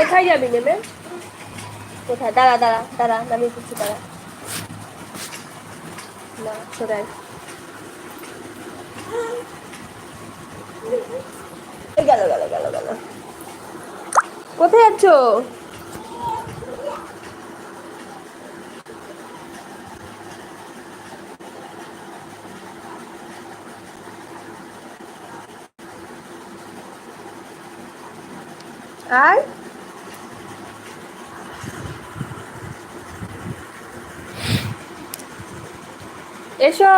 কোথায় যাবি নেমে? কোথায়? দাঁড়া দাঁড়া দাঁড়া নামিয়ে দিচ্ছি দাঁড়া। না সরাই গেল গেল গেল গেল। কোথায় যাচ্ছ? আর এসো।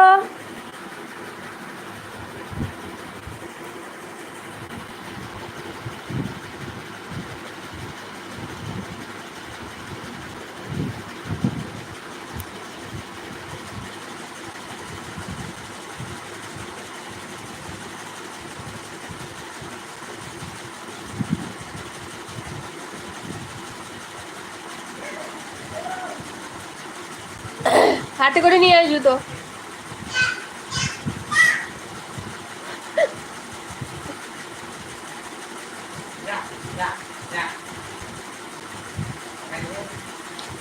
হাতে করে নিয়ে আয় জুতো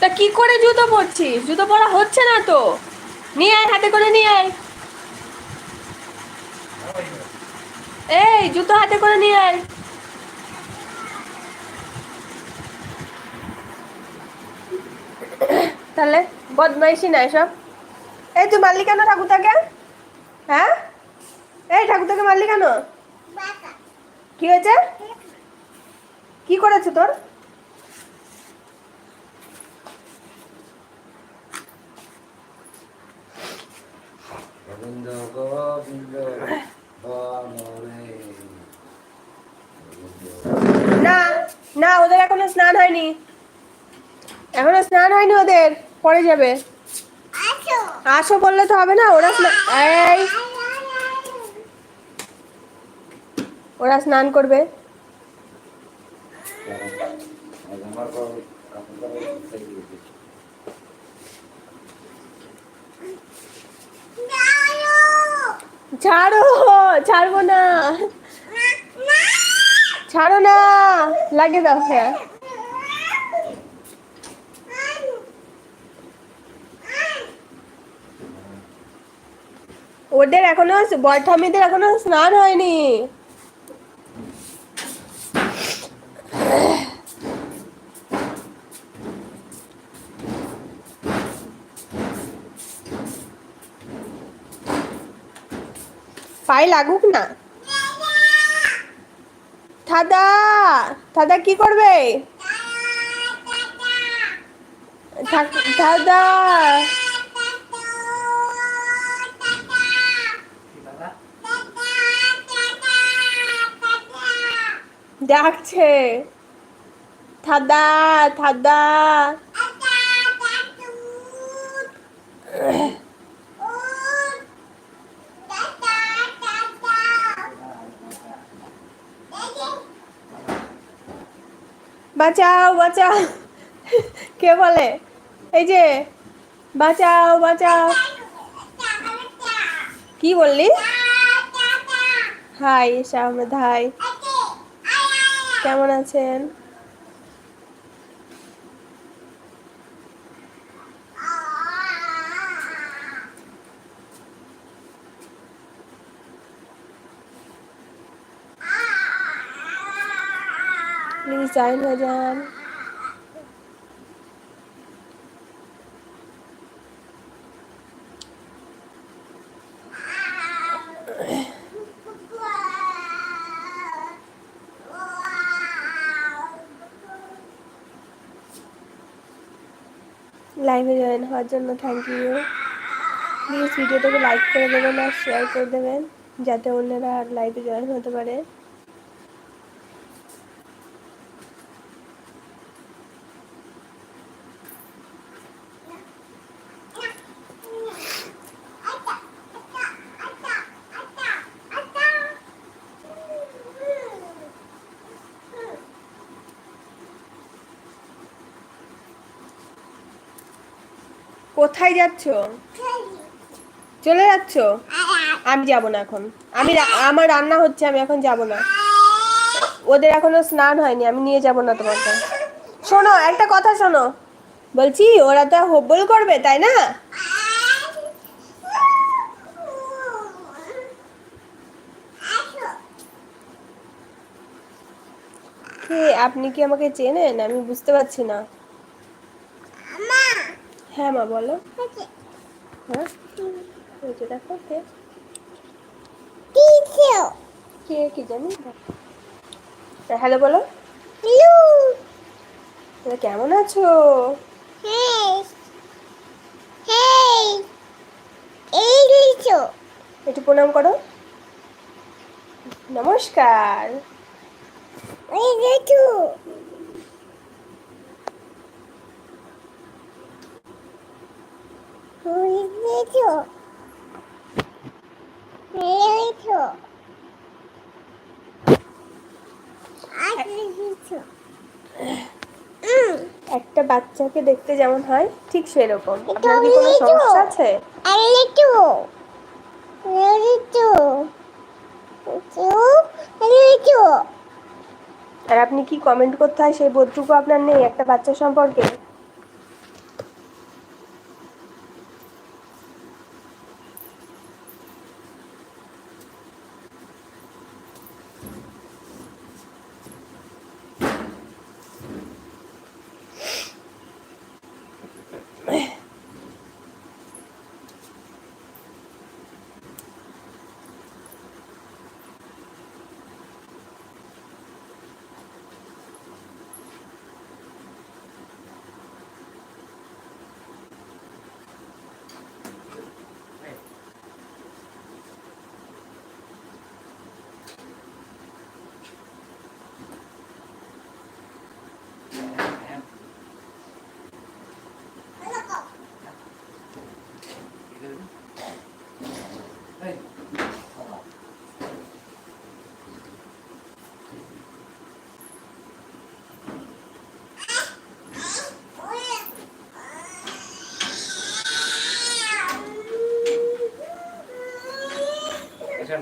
তা কি করে জুতো পরছিস? জুতো পরা হচ্ছে না তো। নিয়ে আয় হাতে করে নিয়ে আয়। এই জুতো হাতে করে নিয়ে আয়। তাহলে বদমাইশি না এসব। এই তুই মারলি কেন ঠাকুরটাকে? হ্যাঁ? এই ঠাকুরটাকে মারলি কেন? কি হয়েছে? কি করেছে তোর? না না ওদের এখনও স্নান হয়নি। এখনও স্নান হয়নি ওদের পরে যাবে। আসো। বললে তো হবে না ওরা এই। ওরা স্নান করবে। আমার ছাড়ো ছাড়বো না। ছাড়ো না লাগে দাও হ্যাঁ। ওদের এখনও বয়ঠামিদের এখনও স্নান হয়নি। পায়ে লাগুক না। দাদা দাদা কি করবে? দাদা। ডাকছে। থাদা থাদা বাঁচাও বাঁচাও। কে বলে? এই যে বাঁচাও বাঁচাও। কি বললি? Hi Shahmed hi. কেমন আছেন? জয়েন হয়ে যান লাইভে জয়েন হওয়ার জন্য থ্যাংক ইউ প্লিজ ভিডিওটাকে লাইক করে দেবেন আর শেয়ার করে দেবেন, যাতে অন্যরা লাইভে জয়েন হতে পারে। কোথায় যাচ্ছ? চলে যাচ্ছ? আমি যাব না এখন। আমি আমার রান্না হচ্ছে, আমি এখন যাব না। ওদের এখনও স্নান হয়নি, আমি নিয়ে যাব না তোমাকে। শোনো, একটা কথা শোনো। বলছি, ওরা তো হব্বল করবে, তাই না? আপনি কি আমাকে চেনেন? আমি বুঝতে পারছি না। হ্যাঁ মা বলো। হ্যাঁ? এই যে দেখো কে? কে কি জানি? হ্যালো বলো। তুমি কেমন আছো? একটু প্রণাম করো। নমস্কার। একটা বাচ্চাকে দেখতে যেমন হয় ঠিক সেরকম। আপনার কি কোনো সমস্যা আছে? আর আপনি কি কমেন্ট করতে হয়? সেই বোধটুকু আপনার নেই একটা বাচ্চা সম্পর্কে?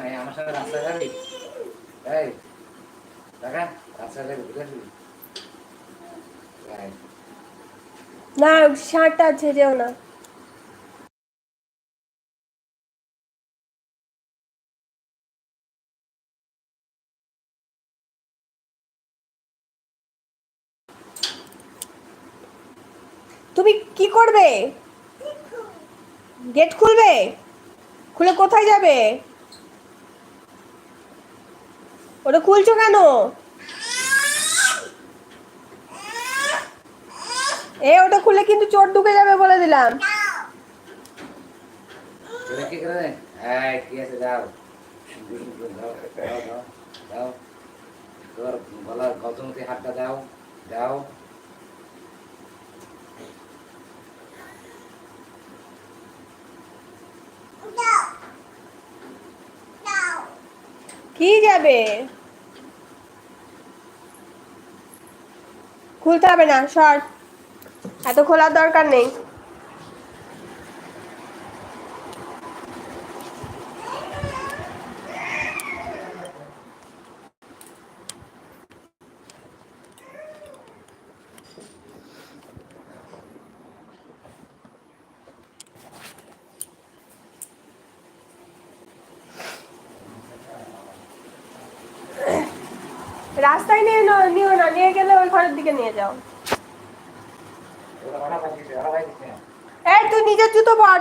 নাই, আমার সাথে রাস্তা যাবি? এই দেখা রাস্তা যাবি, বুঝে আসবি না, শার্টটা আছে যেও না। তুমি কি করবে? গেট খুলবে? খুলে কোথায় যাবে? ওটা খুলছো কেন? এ, ওটা খুলে কিন্তু চোট ঢুকে যাবে বলে দিলাম। দাও। দাও দাও দাও হাতটা দাও দাও। কি যাবে? খুলতে হবে না শর্ট এত খোলার দরকার নেই। রাস্তায় নিয়ে নাও নিও না নিয়ে গেলে ওই ঘরের দিকে নিয়ে যাও। এই তুই নিজের জুতো পর।